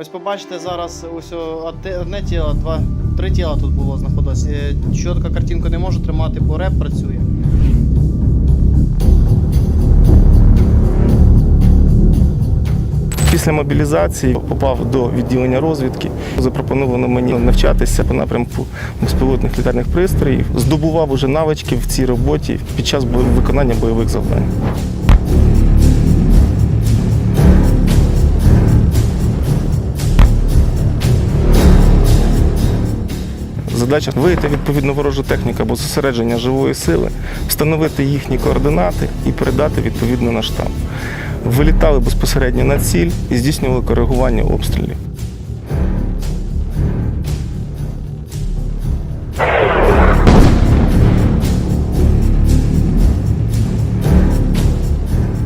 Ось побачите зараз ось одне тіло, два, три тіла тут було знаходилось. Е, Чітко картинку не можу тримати, бо реп працює. Після мобілізації попав до відділення розвідки. Запропоновано мені навчатися по напрямку безпілотних літальних пристроїв. Здобував уже навички в цій роботі під час виконання бойових завдань. Задача виявити відповідно ворожу техніку або зосередження живої сили, встановити їхні координати і передати відповідно на штаб. Вилітали безпосередньо на ціль і здійснювали коригування обстрілів.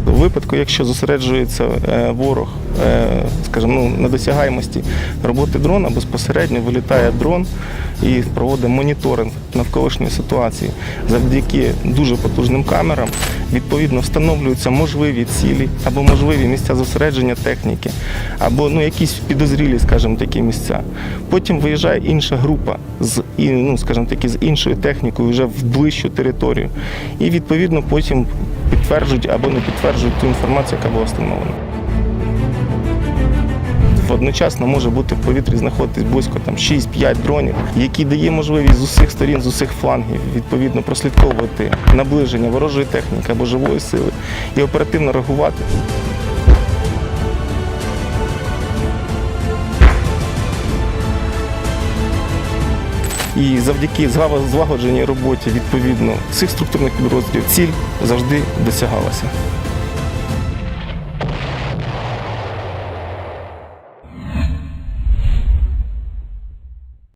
Випадку, якщо зосереджується е, ворог, е, скажімо, ну, на досягаємості роботи дрона, безпосередньо вилітає дрон і проводить моніторинг навколишньої ситуації. Завдяки дуже потужним камерам відповідно встановлюються можливі цілі або можливі місця зосередження техніки, або ну, якісь підозрілі, скажімо, такі місця. Потім виїжджає інша група з ну, скажімо таки, з іншою технікою вже в ближчу територію. І відповідно потім підтверджують або не підтверджують ту інформацію, яка була встановлена. Одночасно може бути в повітрі знаходитись близько там 6-5 дронів, які дає можливість з усіх сторін, з усіх флангів відповідно прослідковувати наближення ворожої техніки або живої сили і оперативно реагувати. І завдяки злагодженій роботі відповідно цих структурних підрозділів ціль завжди досягалася.